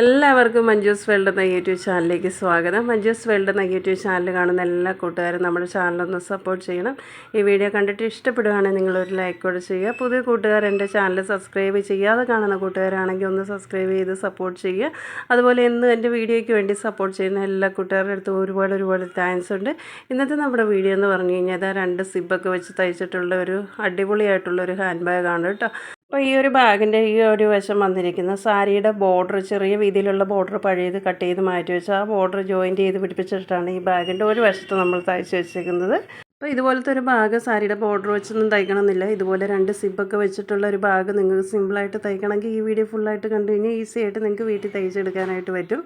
എല്ലാവർക്കും മഞ്ജൂസ് വേൾഡ് എന്ന യൂട്യൂബ് ചാനലിലേക്ക് സ്വാഗതം. മഞ്ജൂസ് വേൾഡ് എന്ന യൂട്യൂബ് ചാനൽ കാണുന്ന എല്ലാ കൂട്ടുകാരും നമ്മുടെ ചാനലൊന്ന് സപ്പോർട്ട് ചെയ്യണം. ഈ വീഡിയോ കണ്ടിട്ട് ഇഷ്ടപ്പെടുകയാണെങ്കിൽ നിങ്ങളൊരു ലൈക്ക് കൂടെ ചെയ്യുക. പുതിയ കൂട്ടുകാർ എന്റെ ചാനൽ സബ്സ്ക്രൈബ് ചെയ്യാതെ കാണുന്ന കൂട്ടുകാരാണെങ്കിൽ ഒന്ന് സബ്സ്ക്രൈബ് ചെയ്ത് സപ്പോർട്ട് ചെയ്യുക. അതുപോലെ എന്നും എന്റെ വീഡിയോയ്ക്ക് വേണ്ടി സപ്പോർട്ട് ചെയ്യുന്ന എല്ലാ കൂട്ടുകാരുടെ അടുത്തും ഒരുപാട് ഒരുപാട് താങ്ക്സ് ഉണ്ട്. ഇന്നത്തെ നമ്മുടെ വീഡിയോ എന്ന് പറഞ്ഞു കഴിഞ്ഞാൽ രണ്ട് സിബൊക്കെ വെച്ച് തയ്ച്ചിട്ടുള്ള ഒരു അടിപൊളിയായിട്ടുള്ള ഒരു ഹാൻഡ് ബാഗാണ് കേട്ടോ. അപ്പോൾ ഈ ഒരു ബാഗിന്റെ ഈ ഒരു വശം വന്നിരിക്കുന്ന സാരിയുടെ ബോർഡർ ചെറിയ രീതിയിലുള്ള ബോർഡർ പഴയത് കട്ട് ചെയ്ത് മാറ്റി വെച്ച് ആ ബോർഡർ ജോയിന്റ് ചെയ്ത് പിടിപ്പിച്ചിട്ടാണ് ഈ ബാഗിന്റെ ഒരു വശത്ത് നമ്മൾ തയ്ച്ച് വെച്ചേക്കുന്നത്. അപ്പോൾ ഇതുപോലത്തെ ഒരു ബാഗ് സാരിയുടെ ബോർഡർ വെച്ചൊന്നും തയ്ക്കണമെന്നില്ല. ഇതുപോലെ രണ്ട് സിബൊക്കെ വെച്ചിട്ടുള്ള ഒരു ബാഗ് നിങ്ങൾക്ക് സിമ്പിളായിട്ട് തയ്ക്കണമെങ്കിൽ ഈ വീഡിയോ ഫുള്ളായിട്ട് കണ്ടു കഴിഞ്ഞാൽ ഈസി ആയിട്ട് നിങ്ങൾക്ക് വീട്ടിൽ തയ്ച്ചെടുക്കാനായിട്ട് പറ്റും.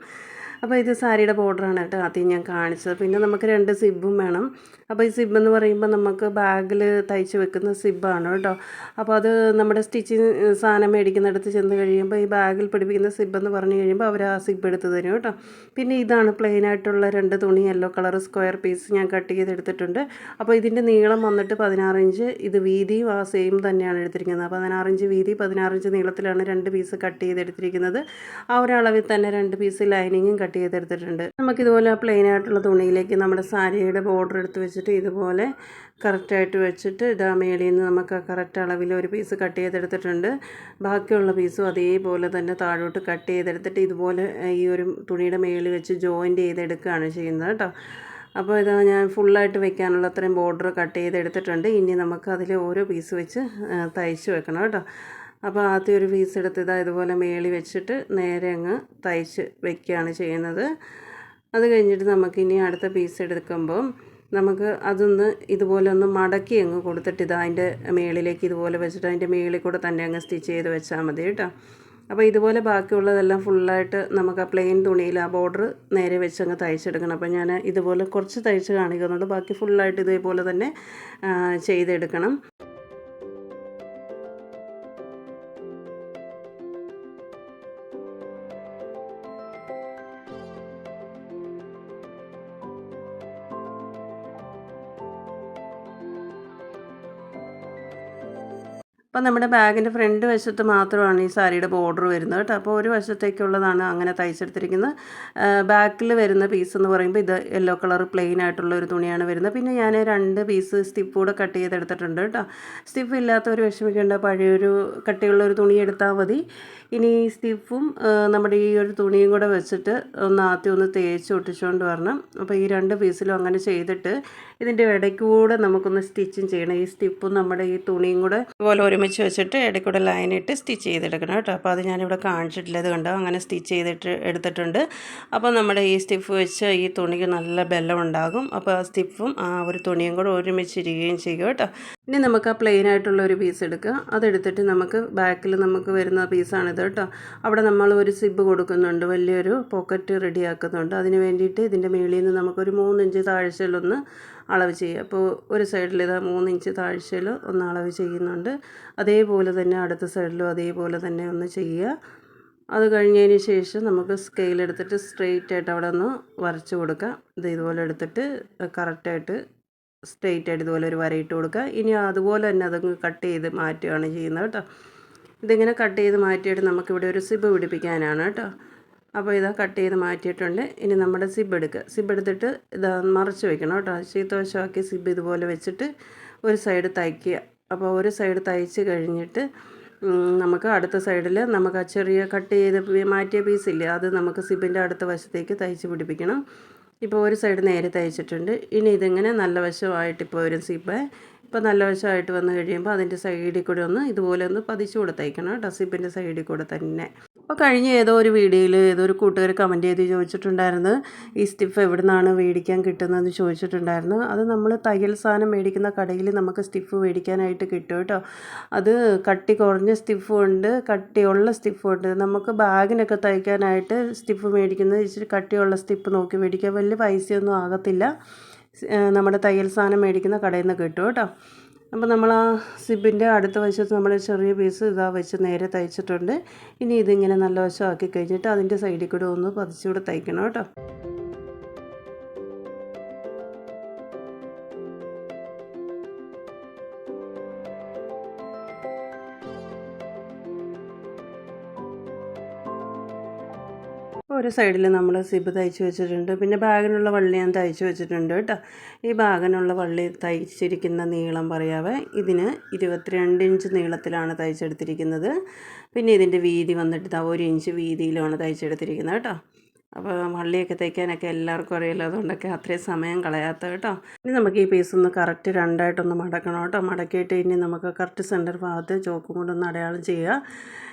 അപ്പോൾ ഇത് സാരിയുടെ ബോർഡറാണ് കേട്ടോ ആദ്യം ഞാൻ കാണിച്ചത്. പിന്നെ നമുക്ക് രണ്ട് സിബും വേണം. അപ്പോൾ ഈ സിബ് എന്ന് പറയുമ്പോൾ നമുക്ക് ബാഗിൽ തയ്ച്ച് വെക്കുന്ന സിബാണ് കേട്ടോ. അപ്പോൾ അത് നമ്മുടെ സ്റ്റിച്ചിങ് സാധനം മേടിക്കുന്നിടത്ത് ചെന്ന് കഴിയുമ്പോൾ ഈ ബാഗിൽ പിടിപ്പിക്കുന്ന സിബ് എന്ന് പറഞ്ഞു കഴിയുമ്പോൾ അവർ ആ സിബ് എടുത്ത് തരും കേട്ടോ. പിന്നെ ഇതാണ് പ്ലെയിൻ ആയിട്ടുള്ള രണ്ട് തുണി യെല്ലോ കളർ സ്ക്വയർ പീസ് ഞാൻ കട്ട് ചെയ്തെടുത്തിട്ടുണ്ട്. അപ്പോൾ ഇതിന്റെ നീളം വന്നിട്ട് പതിനാറ് ഇഞ്ച് ഇത് വീതിയും ആ സെയിം തന്നെയാണ് എടുത്തിരിക്കുന്നത്. പതിനാറ് ഇഞ്ച് വീതി പതിനാറ് ഇഞ്ച് നീളത്തിലാണ് രണ്ട് പീസ് കട്ട് ചെയ്തെടുത്തിരിക്കുന്നത്. ആ ഒരളവിൽ തന്നെ രണ്ട് പീസ് ലൈനിങ്ങും ചെയ്തെടുത്തിട്ടുണ്ട്. നമുക്കിതുപോലെ പ്ലെയിൻ ആയിട്ടുള്ള തുണിയിലേക്ക് നമ്മുടെ സാരിയുടെ ബോർഡർ എടുത്ത് വെച്ചിട്ട് ഇതുപോലെ കറക്റ്റായിട്ട് വെച്ചിട്ട് ഇതാ മേളിൽ നിന്ന് നമുക്ക് കറക്റ്റ് അളവിൽ ഒരു പീസ് കട്ട് ചെയ്തെടുത്തിട്ടുണ്ട്. ബാക്കിയുള്ള പീസും അതേപോലെ തന്നെ താഴോട്ട് കട്ട് ചെയ്തെടുത്തിട്ട് ഇതുപോലെ ഈ ഒരു തുണിയുടെ മേളിൽ വെച്ച് ജോയിന്റ് ചെയ്തെടുക്കുകയാണ് ചെയ്യുന്നത് കേട്ടോ. അപ്പോൾ ഇതാ ഞാൻ ഫുള്ളായിട്ട് വെക്കാനുള്ള അത്രയും ബോർഡർ കട്ട് ചെയ്തെടുത്തിട്ടുണ്ട്. ഇനി നമുക്ക് അതിൽ ഓരോ പീസ് വെച്ച് തയ്ച്ച് വെക്കണം കേട്ടോ. അപ്പോൾ ആദ്യം ഒരു പീസ് എടുത്ത് ഇതാ ഇതുപോലെ മേളി വെച്ചിട്ട് നേരെ അങ്ങ് തയ്ച്ച് വെക്കുകയാണ് ചെയ്യുന്നത്. അത് കഴിഞ്ഞിട്ട് നമുക്കിനി അടുത്ത പീസ് എടുക്കുമ്പം നമുക്ക് അതൊന്ന് ഇതുപോലെ ഒന്ന് മടക്കി അങ്ങ് കൊടുത്തിട്ട് ഇത് അതിന്റെ മേളിലേക്ക് ഇതുപോലെ വെച്ചിട്ട് അതിന്റെ മേളിൽ കൂടെ തന്നെ അങ്ങ് സ്റ്റിച്ച് ചെയ്ത് വെച്ചാൽ മതി കേട്ടോ. അപ്പോൾ ഇതുപോലെ ബാക്കിയുള്ളതെല്ലാം ഫുള്ളായിട്ട് നമുക്ക് ആ പ്ലെയിൻ തുണിയിൽ ആ ബോർഡർ നേരെ വെച്ച് അങ്ങ് തയ്ച്ചെടുക്കണം. അപ്പോൾ ഞാൻ ഇതുപോലെ കുറച്ച് തയ്ച്ച് കാണിക്കുന്നുണ്ട്. ബാക്കി ഫുള്ളായിട്ട് ഇതേപോലെ തന്നെ ചെയ്തെടുക്കണം. അപ്പോൾ നമ്മുടെ ബാഗിന്റെ ഫ്രണ്ട് വശത്ത് മാത്രമാണ് ഈ സാരിയുടെ ബോർഡർ വരുന്നത് കേട്ടോ. അപ്പോൾ ഒരു വശത്തേക്കുള്ളതാണ് അങ്ങനെ തയ്ച്ചെടുത്തിരിക്കുന്നത്. ബാക്കിൽ വരുന്ന പീസ് എന്ന് പറയുമ്പോൾ ഇത് യെല്ലോ കളർ പ്ലെയിൻ ആയിട്ടുള്ള ഒരു തുണിയാണ് വരുന്നത്. പിന്നെ ഞാൻ രണ്ട് പീസ് സ്റ്റിപ്പ് കൂടെ കട്ട് ചെയ്തെടുത്തിട്ടുണ്ട് കേട്ടോ. സ്റ്റിപ്പ് ഇല്ലാത്തവർ വിഷമിക്കേണ്ട പഴയൊരു കട്ടിയുള്ള ഒരു തുണി എടുത്താൽ മതി. ഇനി സ്റ്റിഫും നമ്മുടെ ഈ ഒരു തുണിയും കൂടെ വെച്ചിട്ട് ഒന്ന് ആദ്യം ഒന്ന് തേച്ച് ഒട്ടിച്ചുകൊണ്ട് വരണം. അപ്പോൾ ഈ രണ്ട് പീസിലും അങ്ങനെ ചെയ്തിട്ട് ഇതിന്റെ ഇടയ്ക്കൂടെ നമുക്കൊന്ന് സ്റ്റിച്ചും ചെയ്യണം. ഈ സ്റ്റിപ്പും നമ്മുടെ ഈ തുണിയും കൂടെ ഇതുപോലെ ഒരുമിച്ച് വെച്ചിട്ട് ഇടയ്ക്കൂടെ ലൈൻ ഇട്ട് സ്റ്റിച്ച് ചെയ്തെടുക്കണം കേട്ടോ. അപ്പോൾ അത് ഞാനിവിടെ കാണിച്ചിട്ടില്ല ഇത് കണ്ടോ? അങ്ങനെ സ്റ്റിച്ച് ചെയ്തിട്ട് എടുത്തിട്ടുണ്ട്. അപ്പോൾ നമ്മുടെ ഈ സ്റ്റിഫ് വെച്ച് ഈ തുണിക്ക് നല്ല ബെല്ലം ഉണ്ടാകും. അപ്പോൾ ആ സ്റ്റിഫും ആ ഒരു തുണിയും കൂടെ ഒരുമിച്ചിരിക്കുകയും ചെയ്യും കേട്ടോ. ഇനി നമുക്ക് ആ പ്ലെയിൻ ആയിട്ടുള്ള ഒരു പീസ് എടുക്കുക അതെടുത്തിട്ട് നമുക്ക് ബാക്കിൽ നമുക്ക് വരുന്ന പീസാണിത് കേട്ടോ. അവിടെ നമ്മൾ ഒരു സിബ് കൊടുക്കുന്നുണ്ട്. വലിയൊരു പോക്കറ്റ് റെഡിയാക്കുന്നുണ്ട് അതിന് വേണ്ടിയിട്ട് ഇതിന്റെ മേളിൽ നിന്ന് നമുക്കൊരു മൂന്നിഞ്ച് താഴ്ചയിലൊന്ന് അളവ് ചെയ്യുക. അപ്പോൾ ഒരു സൈഡിൽ മൂന്ന് ഇഞ്ച് താഴ്ചയിൽ ഒന്ന് അളവ് ചെയ്യുന്നുണ്ട്. അതേപോലെ തന്നെ അടുത്ത സൈഡിലും അതേപോലെ തന്നെ ഒന്ന് ചെയ്യുക. അത് കഴിഞ്ഞതിന് ശേഷം നമുക്ക് സ്കെയിൽ എടുത്തിട്ട് സ്ട്രെയിറ്റ് ആയിട്ട് അവിടെ ഒന്ന് വരച്ച് കൊടുക്കുക. ഇത് ഇതുപോലെ എടുത്തിട്ട് കറക്റ്റായിട്ട് സ്ട്രെയിറ്റ് ആയിട്ട് ഇതുപോലെ ഒരു വരയിട്ട് കൊടുക്കുക. ഇനി അതുപോലെ തന്നെ അതങ്ങ് കട്ട് ചെയ്ത് മാറ്റുകയാണ് ചെയ്യുന്നത് കേട്ടോ. ഇതിങ്ങനെ കട്ട് ചെയ്ത് മാറ്റിയിട്ട് നമുക്കിവിടെ ഒരു സിബ് പിടിപ്പിക്കാനാണ് കേട്ടോ. അപ്പോൾ ഇതാ കട്ട് ചെയ്ത് മാറ്റിയിട്ടുണ്ട്. ഇനി നമ്മുടെ സിബ് എടുക്കുക സിബ് എടുത്തിട്ട് ഇതാ മറച്ച് വെക്കണം കേട്ടോ. ചീത്തവശമാക്കി സിബ് ഇതുപോലെ വെച്ചിട്ട് ഒരു സൈഡ് തയ്ക്കുക. അപ്പോൾ ഒരു സൈഡ് തയ്ച്ച് കഴിഞ്ഞിട്ട് നമുക്ക് അടുത്ത സൈഡിൽ നമുക്ക് ആ ചെറിയ കട്ട് ചെയ്ത് മാറ്റിയ ഇല്ല അത് നമുക്ക് സിബിന്റെ അടുത്ത വശത്തേക്ക് തയ്ച്ച് പിടിപ്പിക്കണം. ഇപ്പോൾ ഒരു സൈഡ് നേരെ തയ്ച്ചിട്ടുണ്ട്. ഇനി ഇതിങ്ങനെ നല്ല വശമായിട്ട് ഇപ്പോൾ വരും സിബ് ഇപ്പോൾ നല്ല വശമായിട്ട് വന്നു കഴിയുമ്പോൾ അതിന്റെ സൈഡിൽ കൂടെ ഒന്ന് ഇതുപോലെ ഒന്ന് പതിച്ചു കൂടെ തയ്ക്കണം കേട്ടോ സൈഡിൽ കൂടെ തന്നെ. അപ്പോൾ കഴിഞ്ഞ ഏതോ ഒരു വീഡിയോയിൽ ഏതോ ഒരു കൂട്ടുകാർ കമന്റ് ചെയ്ത് ചോദിച്ചിട്ടുണ്ടായിരുന്നു ഈ സ്റ്റിഫ് എവിടെ നിന്നാണ് മേടിക്കാൻ കിട്ടുന്നതെന്ന് ചോദിച്ചിട്ടുണ്ടായിരുന്നു. അത് നമ്മൾ തയ്യൽ സാധനം മേടിക്കുന്ന കടയിൽ നമുക്ക് സ്റ്റിഫ് മേടിക്കാനായിട്ട് കിട്ടും കേട്ടോ. അത് കട്ടി കുറഞ്ഞ സ്റ്റിഫും ഉണ്ട് കട്ടിയുള്ള സ്റ്റിഫും ഉണ്ട്. നമുക്ക് ബാഗിനൊക്കെ തയ്ക്കാനായിട്ട് സ്റ്റിഫ് മേടിക്കുന്നത് ഇച്ചിരി കട്ടിയുള്ള സ്റ്റിഫ് നോക്കി മേടിക്കാൻ വലിയ പൈസയൊന്നും ആകത്തില്ല. നമ്മുടെ തയ്യൽ സാധനം മേടിക്കുന്ന കടയിൽ നിന്ന് കിട്ടും കേട്ടോ. അപ്പോൾ നമ്മൾ ആ സിബിന്റെ അടുത്ത വശത്ത് നമ്മൾ ചെറിയ പീസ് ഇതാ വെച്ച് നേരെ തയ്ച്ചിട്ടുണ്ട്. ഇനി ഇതിങ്ങനെ നല്ല വശമാക്കി കഴിഞ്ഞിട്ട് അതിന്റെ സൈഡിൽ കൂടെ ഒന്ന് പതിച്ചുകൂടെ തയ്ക്കണം കേട്ടോ. ഒരു സൈഡിൽ നമ്മൾ സിബ് തയ്ച്ച് വെച്ചിട്ടുണ്ട്. പിന്നെ ബാഗിനുള്ള വള്ളി ഞാൻ തയ്ച്ച് വെച്ചിട്ടുണ്ട് കേട്ടോ. ഈ ബാഗിനുള്ള വള്ളി തയ്ച്ചിരിക്കുന്ന നീളം പറയാവേ ഇതിന് ഇരുപത്തിരണ്ട് ഇഞ്ച് നീളത്തിലാണ് തയ്ച്ചെടുത്തിരിക്കുന്നത്. പിന്നെ ഇതിന്റെ വീതി വന്നിട്ട് ഒരു ഇഞ്ച് വീതിയിലാണ് തയ്ച്ചെടുത്തിരിക്കുന്നത് കേട്ടോ. അപ്പോൾ വള്ളിയൊക്കെ തയ്ക്കാനൊക്കെ എല്ലാവർക്കും അറിയില്ല അതുകൊണ്ടൊക്കെ അത്രയും സമയം കളയാത്ത കേട്ടോ. ഇനി നമുക്ക് ഈ പീസ് ഒന്ന് കറക്റ്റ് രണ്ടായിട്ടൊന്ന് മടക്കണം കേട്ടോ. മടക്കിയിട്ട് ഇനി നമുക്ക് കറക്റ്റ് സെന്റർ ഭാഗത്ത് ചോക്കും കൊണ്ടൊന്ന് അടയാളം ചെയ്യുക.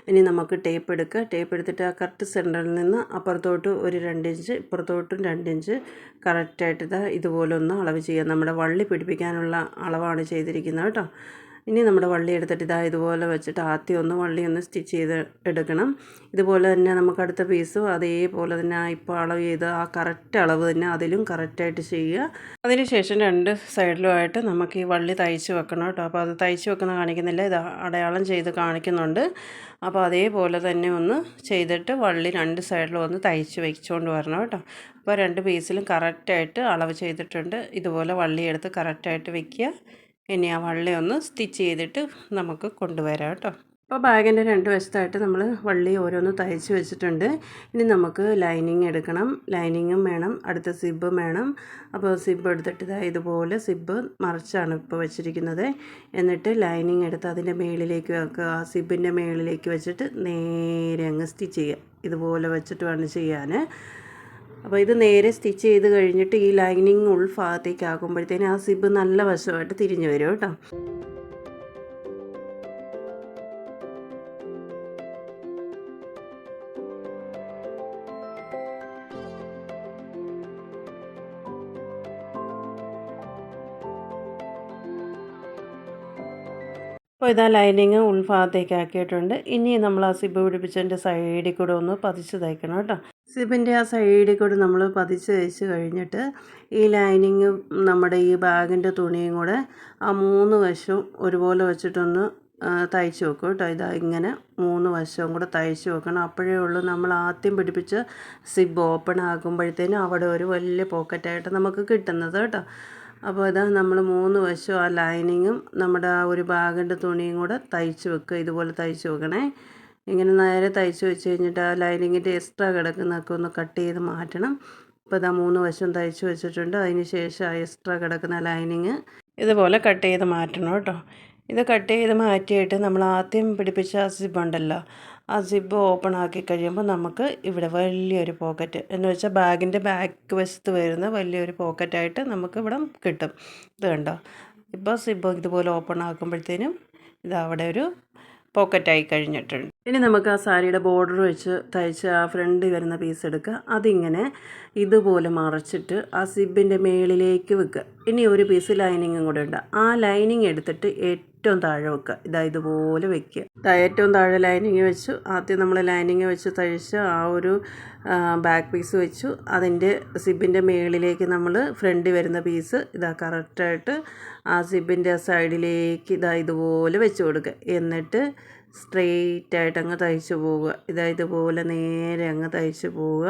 ഇനി നമുക്ക് ടേപ്പ് എടുക്കുക. ടേപ്പ് എടുത്തിട്ട് ആ കറക്റ്റ് സെന്ററിൽ നിന്ന് അപ്പുറത്തോട്ട് ഒരു രണ്ട് ഇഞ്ച് ഇപ്പുറത്തോട്ടും രണ്ട് ഇഞ്ച് കറക്റ്റായിട്ട് ഇതാ ഇതുപോലെ ഒന്ന് അളവ് ചെയ്യുക. നമ്മുടെ വള്ളി പിടിപ്പിക്കാനുള്ള അളവാണ് ചെയ്തിരിക്കുന്നത് കേട്ടോ. ഇനി നമ്മുടെ വള്ളി എടുത്തിട്ട് ഇതാ ഇതുപോലെ വെച്ചിട്ട് ആദ്യം ഒന്ന് വള്ളി ഒന്ന് സ്റ്റിച്ച് ചെയ്ത് എടുക്കണം. ഇതുപോലെ തന്നെ നമുക്ക് അടുത്ത പീസും അതേപോലെ തന്നെ ഇപ്പോൾ അളവ് ചെയ്ത് ആ കറക്റ്റ് അളവ് തന്നെ അതിലും കറക്റ്റായിട്ട് ചെയ്യുക. അതിനുശേഷം രണ്ട് സൈഡിലുമായിട്ട് നമുക്ക് ഈ വള്ളി തയ്ച്ച് വെക്കണം കേട്ടോ. അപ്പോൾ അത് തയ്ച്ച് വെക്കുന്ന കാണിക്കുന്നില്ല. ഇത് അടയാളം ചെയ്ത് കാണിക്കുന്നുണ്ട്. അപ്പോൾ അതേപോലെ തന്നെ ഒന്ന് ചെയ്തിട്ട് വള്ളി രണ്ട് സൈഡിലും ഒന്ന് തയ്ച്ച് വെച്ചുകൊണ്ട് വരണം കേട്ടോ. അപ്പോൾ രണ്ട് പീസിലും കറക്റ്റായിട്ട് അളവ് ചെയ്തിട്ടുണ്ട്. ഇതുപോലെ വള്ളി എടുത്ത് കറക്റ്റായിട്ട് വെക്കുക. ഇനി ആ വള്ളി ഒന്ന് സ്റ്റിച്ച് ചെയ്തിട്ട് നമുക്ക് കൊണ്ടുവരാം കേട്ടോ. അപ്പോൾ ബാഗിന്റെ രണ്ട് വശത്തായിട്ട് നമ്മൾ വള്ളി ഓരോന്ന് തയ്ച്ച് വെച്ചിട്ടുണ്ട്. ഇനി നമുക്ക് ലൈനിങ് എടുക്കണം. ലൈനിങ്ങും വേണം. അടുത്ത സിബും വേണം. അപ്പോൾ സിബ് എടുത്തിട്ട് ഇതാ ഇതുപോലെ സിബ് മറിച്ചാണ് ഇപ്പോൾ വെച്ചിരിക്കുന്നത്. എന്നിട്ട് ലൈനിങ് എടുത്ത് അതിന്റെ മേളിലേക്ക് വെക്കുക. ആ സിബിന്റെ മേളിലേക്ക് വെച്ചിട്ട് നേരെ അങ്ങ് സ്റ്റിച്ച് ചെയ്യുക. ഇതുപോലെ വെച്ചിട്ട് വേണം ചെയ്യാൻ അപ്പോൾ ഇത് നേരെ സ്റ്റിച്ച് ചെയ്ത് കഴിഞ്ഞിട്ട് ഈ ലൈനിങ് ഉൾഭാഗത്തേക്ക് ആക്കുമ്പോഴത്തേന് ആ സിബ് നല്ല വശമായിട്ട് തിരിഞ്ഞു വരും കേട്ടോ. അപ്പോൾ ഇതാ ലൈനിങ് ഉൾഭാഗത്തേക്ക് ആക്കിയിട്ടുണ്ട് ഇനി നമ്മൾ ആ സിബ് പിടിപ്പിച്ചതിന്റെ സൈഡിൽ കൂടെ ഒന്ന് പതിച്ച് തയ്ക്കണം കേട്ടോ. സിബിന്റെ ആ സൈഡിൽ കൂടെ നമ്മൾ പതിച്ച് തയ്ച്ച് കഴിഞ്ഞിട്ട് ഈ ലൈനിങ് നമ്മുടെ ഈ ബാഗിന്റെ തുണിയും കൂടെ ആ മൂന്ന് വശവും ഒരുപോലെ വെച്ചിട്ടൊന്ന് തയ്ച്ച് വെക്കും കേട്ടോ. ഇതാ ഇങ്ങനെ മൂന്ന് വശവും കൂടെ തയ്ച്ച് വെക്കണം. അപ്പോഴേ ഉള്ളൂ നമ്മൾ ആദ്യം പിടിപ്പിച്ച് സിബ് ഓപ്പൺ ആക്കുമ്പോഴത്തേനും അവിടെ ഒരു വലിയ പോക്കറ്റായിട്ട് നമുക്ക് കിട്ടുന്നത് കേട്ടോ. അപ്പോൾ ഇതാ നമ്മൾ മൂന്ന് വശവും ആ ലൈനിങ്ങും നമ്മുടെ ആ ഒരു ബാഗിന്റെ തുണിയും കൂടെ തയ്ച്ച് വെക്കുക. ഇതുപോലെ തയ്ച്ച് വെക്കണേ. ഇങ്ങനെ നേരെ തയ്ച്ച് വെച്ച് കഴിഞ്ഞിട്ട് ആ ലൈനിങ്ങിന്റെ എക്സ്ട്രാ കിടക്കുന്നതൊക്കെ ഒന്ന് കട്ട് ചെയ്ത് മാറ്റണം. ഇപ്പോൾ ഇതാ മൂന്ന് വശം തയ്ച്ച് വെച്ചിട്ടുണ്ട്. അതിന് ശേഷം ആ എക്സ്ട്രാ കിടക്കുന്ന ലൈനിങ് ഇതുപോലെ കട്ട് ചെയ്ത് മാറ്റണം കേട്ടോ. ഇത് കട്ട് ചെയ്ത് മാറ്റിയിട്ട് നമ്മൾ ആദ്യം പിടിപ്പിച്ച ആ സിബുണ്ടല്ലോ ആ സിബ് ഓപ്പൺ ആക്കി കഴിയുമ്പോൾ നമുക്ക് ഇവിടെ വലിയൊരു പോക്കറ്റ് എന്ന് വെച്ചാൽ ബാഗിന്റെ ബാക്ക് വശത്ത് വരുന്ന വലിയൊരു പോക്കറ്റായിട്ട് നമുക്ക് ഇവിടെ കിട്ടും. ഇത് കണ്ടോ? ഇപ്പോൾ സിബ് ഇതുപോലെ ഓപ്പൺ ആക്കുമ്പോഴത്തേനും ഇത് അവിടെ ഒരു പോക്കറ്റായി കഴിഞ്ഞിട്ടുണ്ട്. ഇനി നമുക്ക് ആ സാരിയുടെ ബോർഡർ വെച്ച് തയ്ച്ച് ആ ഫ്രണ്ട് വരുന്ന പീസ് എടുക്കുക. അതിങ്ങനെ ഇതുപോലെ മറച്ചിട്ട് ആ സിബിന്റെ മേളിലേക്ക് വെക്കുക. ഇനി ഒരു പീസ് ലൈനിങ്ങും കൂടെ ഉണ്ട്. ആ ലൈനിങ് എടുത്തിട്ട് ഏറ്റവും താഴെ വെക്കുക. ഇതാ ഇതുപോലെ വെക്കുക. ഏറ്റവും താഴെ ലൈനിങ് വെച്ചു. ആദ്യം നമ്മൾ ലൈനിങ് വെച്ച് തയ്ച്ച് ആ ഒരു ബാക്ക് പീസ് വെച്ചു. അതിന്റെ സിബിന്റെ മേളിലേക്ക് നമ്മൾ ഫ്രണ്ട് വരുന്ന പീസ് ഇതാ കറക്റ്റായിട്ട് ആ സിബിന്റെ സൈഡിലേക്ക് ഇതാ ഇതുപോലെ വെച്ച് കൊടുക്കുക. എന്നിട്ട് സ്ട്രെയിറ്റ് ആയിട്ട് അങ്ങ് തയ്ച്ചു പോവുക. ഇതാ ഇതുപോലെ നേരെ അങ്ങ് തയ്ച്ചു പോവുക.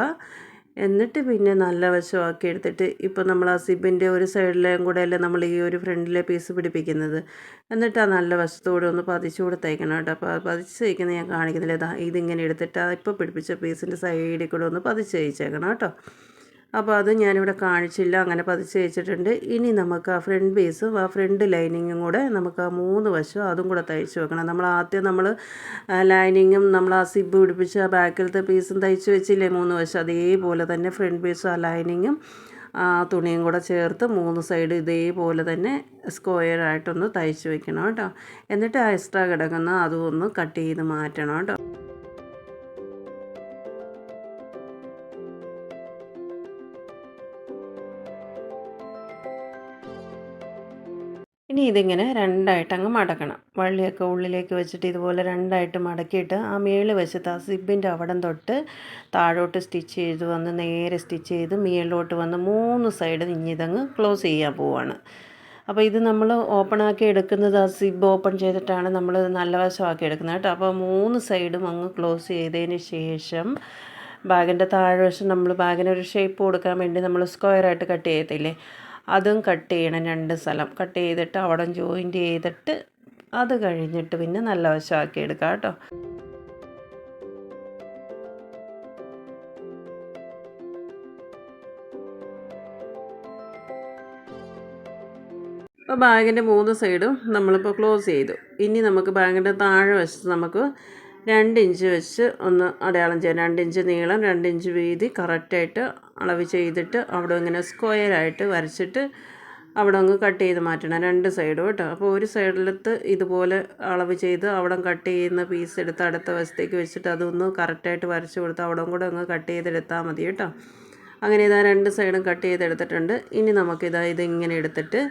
എന്നിട്ട് പിന്നെ നല്ല വശമാക്കി എടുത്തിട്ട് ഇപ്പോൾ നമ്മൾ ആ സിബിന്റെ ഒരു സൈഡിലേയും കൂടെ അല്ലേ നമ്മൾ ഈ ഒരു ഫ്രണ്ടിലെ പീസ് പിടിപ്പിക്കുന്നത്. എന്നിട്ട് ആ നല്ല വശത്തോടെ ഒന്ന് പതിച്ചു കൂടെ തയ്ക്കണം കേട്ടോ. അപ്പോൾ പതിച്ച് തയ്ക്കുന്നത് ഞാൻ കാണിക്കുന്നില്ല. ഇതാ ഇതിങ്ങനെ എടുത്തിട്ട് ആ ഇപ്പോൾ പിടിപ്പിച്ച പീസിന്റെ സൈഡിൽ കൂടെ ഒന്ന് പതിച്ച് തയ്ച്ചേക്കണം കേട്ടോ. അപ്പോൾ അത് ഞാനിവിടെ കാണിച്ചില്ല. അങ്ങനെ പതിച്ച് വെച്ചിട്ടുണ്ട്. ഇനി നമുക്ക് ആ ഫ്രണ്ട് പീസും ആ ഫ്രണ്ട് ലൈനിങ്ങും കൂടെ നമുക്ക് ആ മൂന്ന് വശവും അതും കൂടെ തയ്ച്ച് വെക്കണം. നമ്മൾ ആദ്യം നമ്മൾ ലൈനിങ്ങും നമ്മൾ ആ സിബ് പിടിപ്പിച്ച് ആ ബാക്കിലത്തെ പീസും തയ്ച്ച് വെച്ചില്ലേ മൂന്ന് വശം? അതേപോലെ തന്നെ ഫ്രണ്ട് പീസും ആ ലൈനിങ്ങും ആ തുണിയും കൂടെ ചേർത്ത് മൂന്ന് സൈഡ് ഇതേപോലെ തന്നെ സ്ക്വയർ ആയിട്ടൊന്ന് തയ്ച്ച് വെക്കണം കേട്ടോ. എന്നിട്ട് ആ എക്സ്ട്രാ കിടക്കുന്ന അതും ഒന്ന് കട്ട് ചെയ്ത് മാറ്റണം കേട്ടോ. ഇതിങ്ങനെ രണ്ടായിട്ട് അങ്ങ് മടക്കണം. വള്ളിയൊക്കെ ഉള്ളിലേക്ക് വെച്ചിട്ട് ഇതുപോലെ രണ്ടായിട്ട് മടക്കിയിട്ട് ആ മേളിൽ വെച്ചിട്ട് ആ സിബിന്റെ അവിടം തൊട്ട് താഴോട്ട് സ്റ്റിച്ച് ചെയ്ത് വന്ന് നേരെ സ്റ്റിച്ച് ചെയ്ത് മേളിലോട്ട് വന്ന് മൂന്ന് സൈഡ് ഇതങ്ങ് ക്ലോസ് ചെയ്യാൻ പോവാണ്. അപ്പോൾ ഇത് നമ്മൾ ഓപ്പൺ ആക്കി എടുക്കുന്നത് ആ സിബ് ഓപ്പൺ ചെയ്തിട്ടാണ് നമ്മൾ നല്ല വശമാക്കി എടുക്കുന്നത് കേട്ടോ. അപ്പോൾ മൂന്ന് സൈഡും അങ്ങ് ക്ലോസ് ചെയ്തതിന് ശേഷം ബാഗിന്റെ താഴ്വശം നമ്മൾ ബാഗിനൊരു ഷേപ്പ് കൊടുക്കാൻ വേണ്ടി നമ്മൾ സ്ക്വയറായിട്ട് കട്ട് ചെയ്യത്തില്ലേ? അതും കട്ട് ചെയ്യണം രണ്ട് സ്ഥലം. കട്ട് ചെയ്തിട്ട് അവിടെ ജോയിന്റ് ചെയ്തിട്ട് അത് കഴിഞ്ഞിട്ട് പിന്നെ നല്ല വശമാക്കി എടുക്കാം കേട്ടോ. ഇപ്പോൾ ബാഗിന്റെ മൂന്ന് സൈഡും നമ്മളിപ്പോൾ ക്ലോസ് ചെയ്തു. ഇനി നമുക്ക് ബാഗിന്റെ താഴെ വശത്ത് നമുക്ക് രണ്ട് ഇഞ്ച് വെച്ച് ഒന്ന് അടയാളം ചെയ്യാം. രണ്ട് ഇഞ്ച് നീളം രണ്ട് ഇഞ്ച് വീതി കറക്റ്റായിട്ട് അളവ് ചെയ്തിട്ട് അവിടെ ഇങ്ങനെ സ്ക്വയറായിട്ട് വരച്ചിട്ട് അവിടെ അങ്ങ് കട്ട് ചെയ്ത് മാറ്റണം. രണ്ട് സൈഡും കേട്ടോ. അപ്പോൾ ഒരു സൈഡിലത്ത് ഇതുപോലെ അളവ് ചെയ്ത് അവിടെ കട്ട് ചെയ്യുന്ന പീസ് എടുത്ത് അടുത്ത വശത്തേക്ക് വെച്ചിട്ട് അതൊന്ന് കറക്റ്റായിട്ട് വരച്ച് കൊടുത്ത് അവിടെ കൂടെ അങ്ങ് കട്ട് ചെയ്തെടുത്താൽ മതി കേട്ടോ. അങ്ങനെ ഇതാ രണ്ട് സൈഡും കട്ട് ചെയ്തെടുത്തിട്ടുണ്ട്. ഇനി നമുക്കിതാ ഇതിങ്ങനെ എടുത്തിട്ട്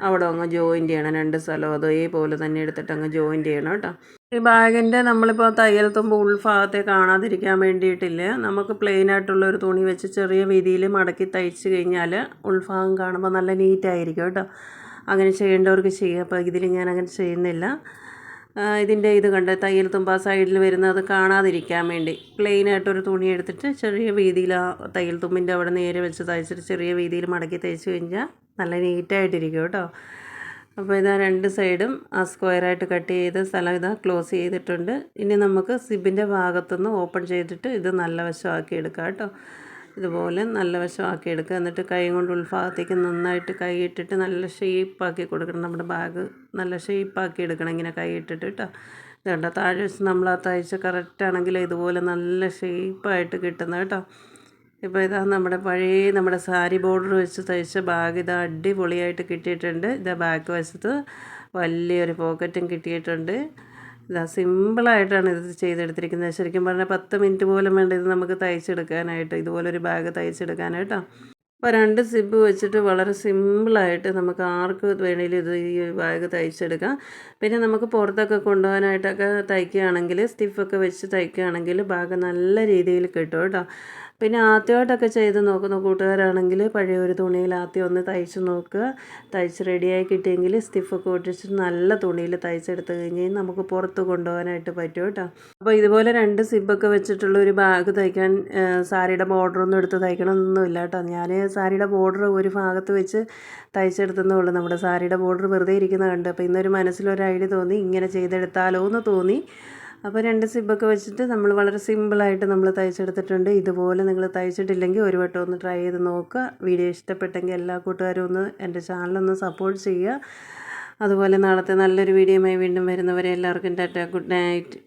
അവിടെ അങ്ങ് ജോയിൻ ചെയ്യണം. രണ്ട് സ്ഥലവും അതേപോലെ തന്നെ എടുത്തിട്ട് അങ്ങ് ജോയിൻ ചെയ്യണം കേട്ടോ. ഈ ബാഗിന്റെ നമ്മളിപ്പോൾ തയ്യൽ തുമ്പ് ഉൾഭാഗത്തെ കാണാതിരിക്കാൻ വേണ്ടിയിട്ടില്ല. നമുക്ക് പ്ലെയിൻ ആയിട്ടുള്ള ഒരു തുണി വെച്ച് ചെറിയ വീതിയിൽ മടക്കി തയ്ച്ച് കഴിഞ്ഞാൽ ഉൾഭാഗം കാണുമ്പോൾ നല്ല നീറ്റായിരിക്കും കേട്ടോ. അങ്ങനെ ചെയ്യേണ്ടവർക്ക് ചെയ്യാം. അപ്പോൾ ഇതിൽ ഞാൻ അങ്ങനെ ചെയ്യുന്നില്ല. ഇതിന്റെ ഇത് കണ്ട് തയ്യൽ തുമ്പ സൈഡിൽ വരുന്നത് കാണാതിരിക്കാൻ വേണ്ടി. പ്ലെയിൻ ആയിട്ടൊരു തുണി എടുത്തിട്ട് ചെറിയ വീതിയിൽ ആ തയ്യൽ തുമ്പിന്റെ അവിടെ നേരെ വെച്ച് തയ്ച്ചിട്ട് ചെറിയ വീതിയിൽ മടക്കി തയ്ച്ച് കഴിഞ്ഞാൽ നല്ല നീറ്റായിട്ടിരിക്കും കേട്ടോ. അപ്പോൾ ഇതാ രണ്ട് സൈഡും ആ സ്ക്വയറായിട്ട് കട്ട് ചെയ്ത് സ്ഥലം ഇതാ ക്ലോസ് ചെയ്തിട്ടുണ്ട്. ഇനി നമുക്ക് സിബിന്റെ ഭാഗത്തുനിന്ന് ഓപ്പൺ ചെയ്തിട്ട് ഇത് നല്ല വശമാക്കി എടുക്കാം കേട്ടോ. ഇതുപോലെ നല്ല വശമാക്കി എടുക്കുക. എന്നിട്ട് കൈ കൊണ്ട് ഉൾഭാഗത്തേക്ക് നന്നായിട്ട് കൈ ഇട്ടിട്ട് നല്ല ഷേപ്പാക്കി കൊടുക്കണം. നമ്മുടെ ബാഗ് നല്ല ഷേപ്പാക്കി എടുക്കണം. ഇങ്ങനെ കൈ ഇട്ടിട്ട് കേട്ടോ ഇതുകൊണ്ട് താഴെ വെച്ച് നമ്മൾ ആ തയ്ച്ച കറക്റ്റാണെങ്കിൽ ഇതുപോലെ നല്ല ഷേപ്പായിട്ട് കിട്ടുന്നത് കേട്ടോ ഇപ്പോൾ ഇതാ നമ്മുടെ പഴയ നമ്മുടെ സാരി ബോർഡർ വെച്ച് തയ്ച്ച ബാഗ് ഇത് അടിപൊളിയായിട്ട് കിട്ടിയിട്ടുണ്ട്. ഇതാ ബാക്ക് വശത്ത് വലിയൊരു പോക്കറ്റും കിട്ടിയിട്ടുണ്ട്. ഇതാ സിമ്പിളായിട്ടാണ് ഇത് ചെയ്തെടുത്തിരിക്കുന്നത്. ശരിക്കും പറഞ്ഞാൽ പത്ത് മിനിറ്റ് പോലും വേണ്ട ഇത് നമുക്ക് തയ്ച്ചെടുക്കാനായിട്ട് ഇതുപോലൊരു ബാഗ് തയ്ച്ചെടുക്കാനായിട്ടോ. അപ്പോൾ രണ്ട് സിബ് വെച്ചിട്ട് വളരെ സിമ്പിളായിട്ട് നമുക്ക് ആർക്ക് വേണേലും ഇത് ഈ ബാഗ് തയ്ച്ചെടുക്കാം. പിന്നെ നമുക്ക് പുറത്തൊക്കെ കൊണ്ടുപോകാനായിട്ടൊക്കെ തയ്ക്കുകയാണെങ്കിൽ സ്റ്റിഫൊക്കെ വെച്ച് തയ്ക്കുകയാണെങ്കിൽ ബാഗ് നല്ല രീതിയിൽ കിട്ടും കേട്ടോ. പിന്നെ ആദ്യമായിട്ടൊക്കെ ചെയ്ത് നോക്കുന്ന കൂട്ടുകാരാണെങ്കിൽ പഴയ ഒരു തുണിയിൽ ആദ്യം ഒന്ന് തയ്ച്ച് നോക്കുക. തയ്ച്ച് റെഡിയായി കിട്ടിയെങ്കിൽ സ്റ്റിഫൊക്കെ ഒട്ടിച്ച് നല്ല തുണിയിൽ തയ്ച്ചെടുത്ത് കഴിഞ്ഞാൽ നമുക്ക് പുറത്ത് കൊണ്ടുപോകാനായിട്ട് പറ്റും കേട്ടോ. അപ്പോൾ ഇതുപോലെ രണ്ട് സിബൊക്കെ വെച്ചിട്ടുള്ള ഒരു ബാഗ് തയ്ക്കാൻ സാരിയുടെ ബോർഡറൊന്നും എടുത്ത് തയ്ക്കണമെന്നൊന്നുമില്ല കേട്ടോ. ഞാൻ സാരിയുടെ ബോർഡർ ഒരു ഭാഗത്ത് വെച്ച് തയ്ച്ചെടുത്തെന്നേ ഉള്ളൂ. നമ്മുടെ സാരിയുടെ ബോർഡർ വെറുതെ ഇരിക്കുന്ന കണ്ട്. അപ്പോൾ ഇന്നൊരു മനസ്സിലൊരു ഐഡിയ തോന്നി ഇങ്ങനെ ചെയ്തെടുത്താലോ എന്ന് തോന്നി. അപ്പോൾ രണ്ട് സിബൊക്കെ വെച്ചിട്ട് നമ്മൾ വളരെ സിമ്പിളായിട്ട് നമ്മൾ തയ്ച്ചെടുത്തിട്ടുണ്ട്. ഇതുപോലെ നിങ്ങൾ തയ്ച്ചിട്ടില്ലെങ്കിൽ ഒരു വട്ടം ഒന്ന് ട്രൈ ചെയ്ത് നോക്കുക. വീഡിയോ ഇഷ്ടപ്പെട്ടെങ്കിൽ എല്ലാ കൂട്ടുകാരും ഒന്ന് എന്റെ ചാനലൊന്ന് സപ്പോർട്ട് ചെയ്യുക. അതുപോലെ നാളത്തെ നല്ലൊരു വീഡിയോയുമായി വീണ്ടും വരുന്നവരെ എല്ലാവർക്കും ടാറ്റ ഗുഡ് നൈറ്റ്.